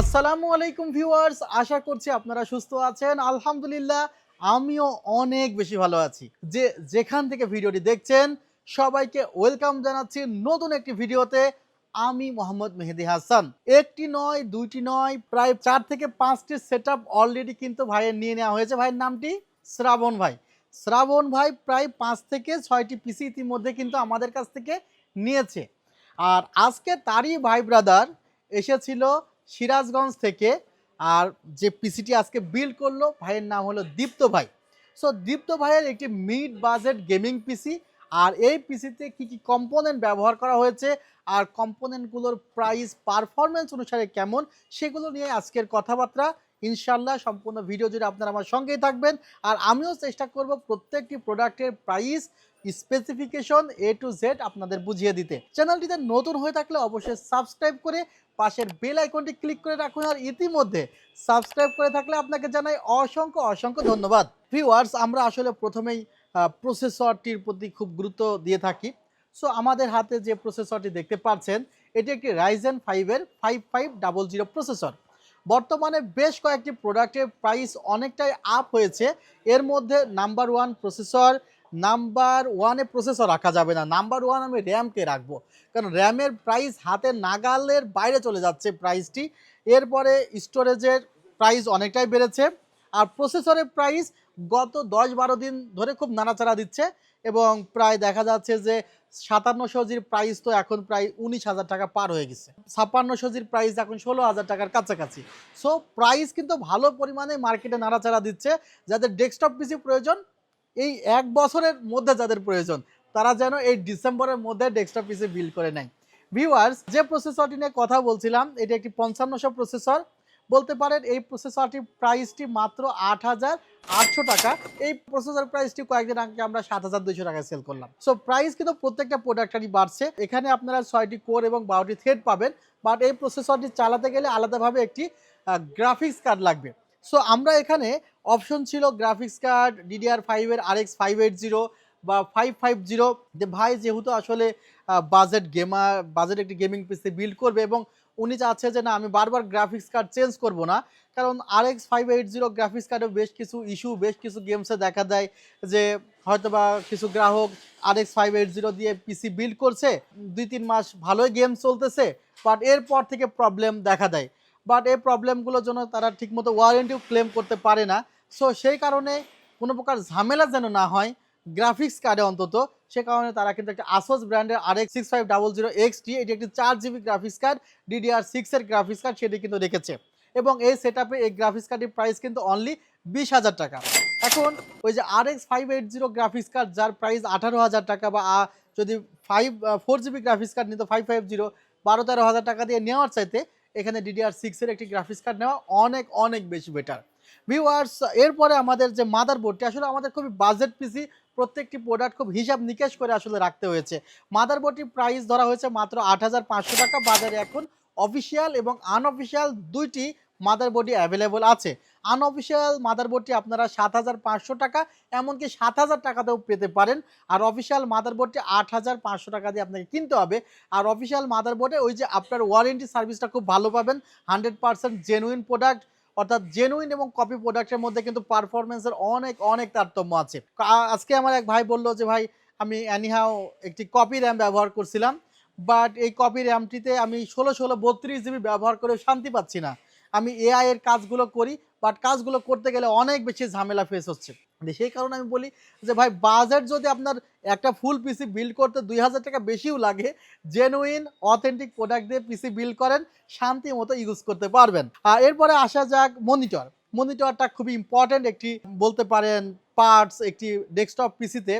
আসসালামু আলাইকুম ভিউয়ার্স, আশা করছি আপনারা সুস্থ আছেন। আলহামদুলিল্লাহ, আমিও অনেক বেশি ভালো আছি। যে যেখান থেকে ভিডিওটি দেখছেন, সবাইকে ওয়েলকাম জানাচ্ছি নতুন একটি ভিডিওতে। আমি মোহাম্মদ মেহেদি হাসান। একটি নয়, দুইটি নয়, প্রায় চার থেকে পাঁচটি সেট অলরেডি কিন্তু ভাইয়ের নিয়ে নেওয়া হয়েছে। ভাইয়ের নামটি শ্রাবণ ভাই। শ্রাবণ ভাই প্রায় পাঁচ থেকে ছয়টি পিসি ইতিমধ্যে কিন্তু আমাদের কাছ থেকে নিয়েছে। আর আজকে তারই ভাই ব্রাদার এসেছিল সিরাজগঞ্জ থেকে। আর যে পিসিটি আজকে বিল্ড করল, ভাইয়ের নাম হলো দীপ্ত ভাই। সো দীপ্ত ভাইয়ের একটি মিড বাজেট গেমিং পিসি আর এই পিসিতে কি কি কম্পোনেন্ট ব্যবহার করা হয়েছে? আর কম্পোনেন্টগুলোর প্রাইস পারফরমেন্স অনুসারে কেমন? সেগুলো নিয়ে আজকের কথাবার্তা। ইনশাল্লাহ সম্পূর্ণ ভিডিও জুড়ে আপনারা আমার সঙ্গেই থাকবেন। আর আমিও চেষ্টা করব প্রত্যেকটি প্রোডাক্টের price specification A to Z আপনাদের বুঝিয়ে দিতে। চ্যানেলটিতে নতুন হয়ে থাকলে অবশ্যই সাবস্ক্রাইব করে পাশের বেল আইকনটি ক্লিক করে রাখুন আর ইতিমধ্যে সাবস্ক্রাইব করে থাকলে আপনাকে জানাই অসংখ্য অসংখ্য ধন্যবাদ। ভিউয়ার্স আমরা আসলে প্রথমেই প্রসেসরটির প্রতি খুব গুরুত্ব দিয়ে থাকি। সো আমাদের হাতে যে প্রসেসরটি দেখতে পাচ্ছেন, এটি একটি রাইজেন ফাইভের five five double zero processor বর্তমানে বেশ কয়েকটি প্রোডাক্টের প্রাইস অনেকটাই আপ হয়েছে। এর মধ্যে নাম্বার ওয়ান প্রসেসর নাম্বার ওয়ানে প্রসেসর রাখা যাবে না। নাম্বার ওয়ান আমি র্যামকে রাখব। কারণ র্যামের প্রাইস হাতের নাগালের বাইরে চলে যাচ্ছে প্রাইসটি এরপরে স্টোরেজের প্রাইস অনেকটাই বেড়েছে। আর প্রসেসরের প্রাইস গত দশ বারো দিন ধরে খুব নাড়াচাড়া দিচ্ছে এবং প্রায় দেখা যাচ্ছে যে সাতান্নশো জির প্রাইস তো এখন প্রায় উনিশ হাজার টাকা পার হয়ে গেছে। ছাপ্পান্নশো জির প্রাইস এখন ষোলো হাজার টাকার কাছাকাছি। সো প্রাইস কিন্তু ভালো পরিমাণে মার্কেটে নাড়াচাড়া দিচ্ছে। যাদের ডেস্কটপ পিসি প্রয়োজন এই এক বছরের মধ্যে যাদের প্রয়োজন, তারা যেন এই ডিসেম্বরের মধ্যে ডেস্কটপ পিসি বিল্ড করে নেয়। ভিউয়ার্স যে প্রসেসরটি নিয়ে কথা বলছিলাম, এটি একটি পঞ্চান্নশো প্রসেসর বলতে পারেন এই প্রসেসরটির প্রাইসটি মাত্র আট হাজার আটশো টাকা। এই প্রসেসর প্রাইসটি কয়েকদিন আগে আমরা সাত হাজার দুইশো টাকায় সেল করলাম। সো প্রাইস কিন্তু প্রত্যেকটা প্রোডাক্টারই বাড়ছে। এখানে আপনারা ছয়টি কোর এবং বারোটি থ্রেড পাবেন। বাট এই প্রসেসরটি চালাতে গেলে আলাদাভাবে একটি গ্রাফিক্স কার্ড লাগবে। সো আমরা এখানে অপশন ছিল গ্রাফিক্স কার্ড ডিডিআর ফাইভের R X five eight zero বা ফাইভ ফাইভ জিরো যে ভাই যেহেতু আসলে বাজেট গেমার বাজেট একটি গেমিং পিসি বিল্ড করবে এবং উনি চাচ্ছে যে না, আমি বারবার গ্রাফিক্স কার্ড চেঞ্জ করব না, কারণ R X five eight zero graphics কার্ডে বেশ কিছু ইস্যু বেশ কিছু গেমসে দেখা দেয় যে হয়তোবা কিছু গ্রাহক R X five eight zero দিয়ে পিসি বিল্ড করছে, দুই তিন মাস ভালোই গেম চলতেছে বাট এরপর থেকে প্রবলেম দেখা দেয়। বাট এই প্রবলেমগুলোর জন্য তারা ঠিকমতো ওয়ারেন্টিও ক্লেম করতে পারে না। সো সেই কারণে কোনো প্রকার ঝামেলা যেন না হয় গ্রাফিক্স কার্ডে অন্তত, সে কারণে তারা কিন্তু একটা আসোস ব্র্যান্ডের R X six five double zero X T এটি একটি চার জিবি গ্রাফিক্স কার্ড ডিডিআর সিক্সের গ্রাফিক্স কার্ড সেটি কিন্তু রেখেছে। এবং এই সেট আপে এই গ্রাফিক্স কার্ডের প্রাইস কিন্তু অনলি বিশ হাজার টাকা। এখন ওই যে R X five eight zero graphics card যার প্রাইস আঠারো হাজার টাকা বা যদি five four GB graphics card নিত ফাইভ ফাইভ জিরো বারো তেরো হাজার টাকা দিয়ে নেওয়ার চাইতে এখানে ডিডিআর সিক্সের একটি গ্রাফিক্স কার্ড নেওয়া অনেক অনেক বেশি বেটার ভিউয়ার্স এরপরে আমাদের যে মাদার বোর্ডটি আসলে আমাদের খুবই বাজেট পিসি প্রত্যেকটি প্রোডাক্ট খুব হিসাব নিকেশ করে আসলে রাখতে হয়েছে। মাদার বোর্ডটির প্রাইস ধরা হয়েছে মাত্র আট হাজার পাঁচশো টাকা, বাজারে এখন অফিসিয়াল এবং আনঅফিসিয়াল দুইটি মাদারবোর্ডই অ্যাভেলেবল আছে। আনঅফিসিয়াল মাদারবোর্ডটি আপনারা সাত হাজার পাঁচশো টাকা, এমনকি সাত হাজার টাকাতেও পেতে পারেন। আর অফিসিয়াল মাদারবোর্ডটি আট হাজার পাঁচশো টাকা দিয়ে আপনাকে কিনতে হবে। আর অফিসিয়াল মাদারবোর্ডে ওই যে আপনার ওয়ারেন্টি সার্ভিসটা খুব ভালো পাবেন। হান্ড্রেড পারসেন্ট জেনুইন প্রোডাক্ট অর্থাৎ জেনুইন এবং কপি প্রোডাক্টের মধ্যে কিন্তু পারফরমেন্সের অনেক অনেক তারতম্য আছে। আজকে আমার এক ভাই বলল যে, ভাই, আমি অ্যানিহাও একটি কপি র্যাম ব্যবহার করছিলাম বাট এই কপি র্যামটিতে আমি ষোলো ষোলো বত্রিশ জিবি ব্যবহার করে শান্তি পাচ্ছি না। আমি এআই এর কাজগুলো করি বাট কাজগুলো করতে গেলে অনেক বেশি ঝামেলা ফেস হচ্ছে। সেই কারণে আমি বলি যে, ভাই বাজেট যদি আপনার একটা ফুল পিসি বিল্ড করতে দুই হাজার টাকা বেশিও লাগে জেনুইন অথেন্টিক প্রোডাক্ট দিয়ে পিসি বিল্ড করেন, শান্তি মতো ইউজ করতে পারবেন। আর এরপরে আসা যাক মনিটর মনিটরটা খুবই ইম্পর্ট্যান্ট একটি, বলতে পারেন পার্টস একটি ডেস্কটপ পিসিতে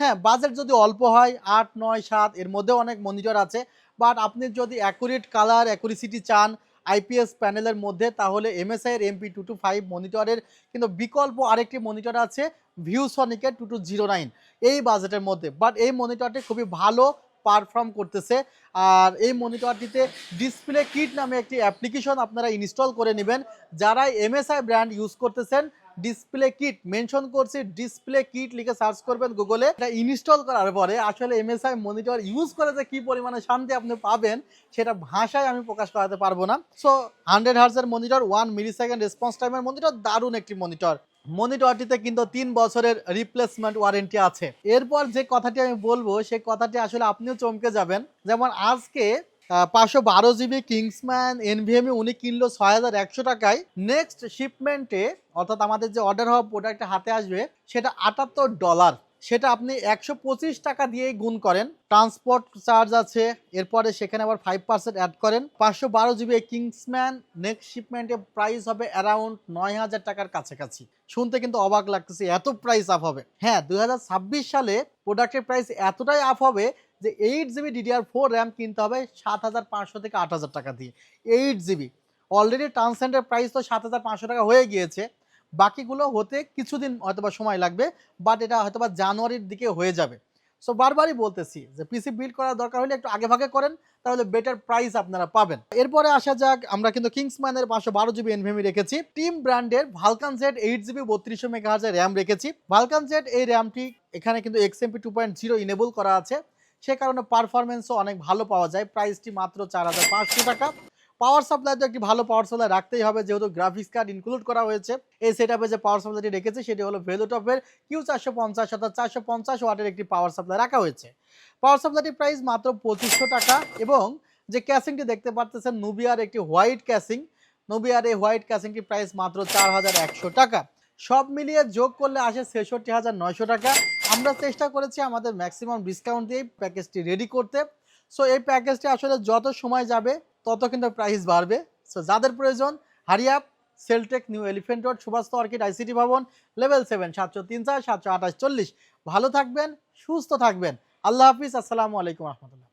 হ্যাঁ বাজেট যদি অল্প হয়, আট, নয়, সাত, এর মধ্যেও অনেক মনিটর আছে বাট আপনি যদি অ্যাকুরেট কালার অ্যাকুরেসিটি চান আইপিএস প্যানেলের মধ্যে, তাহলে এমএসআই এর এমপি টু টু ফাইভ মনিটরের কিন্তু বিকল্প আরেকটি মনিটর আছে ভিউসনিকের টু টু জিরো নাইন। এই বাজেটের মধ্যে। বাট এই মনিটরটি খুবই ভালো পারফর্ম করতেছে। আর এই মনিটরটিতে ডিসপ্লে কিট নামে একটি অ্যাপ্লিকেশন আপনারা ইনস্টল করে নেবেন। যারা এমএসআই ব্র্যান্ড ইউজ করতেছেন ডিসপ্লে কিট মেনশন করছি ডিসপ্লে কিট লিখে সার্চ করবেন গুগলে এটা ইনস্টল করার পরে আসলে এমএসআই মনিটর ইউজ করে যে কি পরিমাণে শান্তি আপনি পাবেন, সেটা ভাষায় আমি প্রকাশ করাতে পারব না। সো হান্ড্রেড হার্সের monitor one millisecond response টাইমের মনিটর দারুণ একটি মনিটর মনিটরটিতে কিন্তু তিন বছরের রিপ্লেসমেন্ট ওয়ারেন্টি আছে। এরপর যে কথাটি আমি বলব সেই কথাটি আসলে আপনিও চমকে যাবেন। যেমন আজকে পাঁচশো বারো জিবি কিংসম্যান এনভিএমই উনি কিনলো ছয় হাজার একশো টাকায়। নেক্সট শিপমেন্টে অর্থাৎ আমাদের যে অর্ডার হওয়া প্রোডাক্টটা হাতে আসবে, সেটা আটাত্তর ডলার। সেটা আপনি একশো পঁচিশ টাকা দিয়েই গুণ করেন। ট্রান্সপোর্ট চার্জ আছে, এরপরে সেখানে আবার ফাইভ পার্সেন্ট অ্যাড করেন। পাঁচশো বারো জিবি কিংসম্যান নেক্সট শিপমেন্টে প্রাইস হবে অ্যারাউন্ড নয় হাজার টাকার কাছাকাছি। শুনতে কিন্তু অবাক লাগতেছে, এত প্রাইস আপ হবে। হ্যাঁ দু হাজার ছাব্বিশ সালে প্রোডাক্টের প্রাইস এতটাই আপ হবে যে eight GB DDR four RAM কিনতে হবে সাত হাজার পাঁচশো থেকে আট হাজার টাকা দিয়ে। এইট জিবি অলরেডি ট্রান্সেন্টের প্রাইস তো সাত হাজার পাঁচশো টাকা হয়ে গিয়েছে। বাকিগুলো হতে কিছুদিন হয়তোবা সময় লাগবে বাট এটা হয়তোবা জানুয়ারির দিকে হয়ে যাবে। সো বারবারই বলতেছি যে পিসি বিল্ড করার দরকার হলে একটু আগে ভাগে করেন, তাহলে বেটার প্রাইস আপনারা পাবেন। এরপরে আসা যাক, আমরা কিন্তু কিংসম্যানের পাঁচশো বারো জিবি এনভিএমি রেখেছি। টিম ব্র্যান্ডের ভালকান জেড এইট জিবি বত্রিশশো মেগাহার্জের র্যাম রেখেছি। ভালকান জেড এই র্যামটি এখানে কিন্তু XMP two point zero enable করা আছে। সে কারণে পারফরমেন্সও অনেক ভালো পাওয়া যায়। প্রাইসটি মাত্র চার হাজার পাঁচশো টাকা। পাওয়ার সাপ্লাই তো একটি ভালো পাওয়ার সাপ্লাই রাখতেই হবে, যেহেতু গ্রাফিক্স কার্ড ইনক্লুড করা হয়েছে। এই সেটআপে যে পাওয়ার সাপ্লাইটি রেখেছে, সেটি হলো ভেলোটপের কিউ চারশো পঞ্চাশ অর্থাৎ চারশো পঞ্চাশ ওয়াটের একটি পাওয়ার সাপ্লাই রাখা হয়েছে। পাওয়ার সাপ্লাইটির প্রাইস মাত্র পঁচিশশো টাকা এবং যে ক্যাসিংটি দেখতে পাচ্ছেন নুবিয়ার একটি হোয়াইট ক্যাসিং নুবিয়ার এই হোয়াইট ক্যাসিংটির প্রাইস মাত্র চার হাজার একশো টাকা। সব মিলিয়ে যোগ করলে আসে ছেষট্টি হাজার নয়শো টাকা। আমরা চেষ্টা করেছি আমাদের ম্যাক্সিমাম ডিসকাউন্ট দিয়ে প্যাকেজটি রেডি করতে। সো এই প্যাকেজটি আসলে যত সময় যাবে, তত কিন্তু প্রাইস বাড়বে। সো যাদের প্রয়োজন hurry up Celtec New Elephant Road Subhash Orchid ICT ভবন লেভেল সেভেন সাতশো তিন চার, সাতশো আঠাশ, চল্লিশ। ভালো থাকবেন, সুস্থ থাকবেন। আল্লাহ হাফিজ, আসসালামু আলাইকুম রহমতুল্লাহ।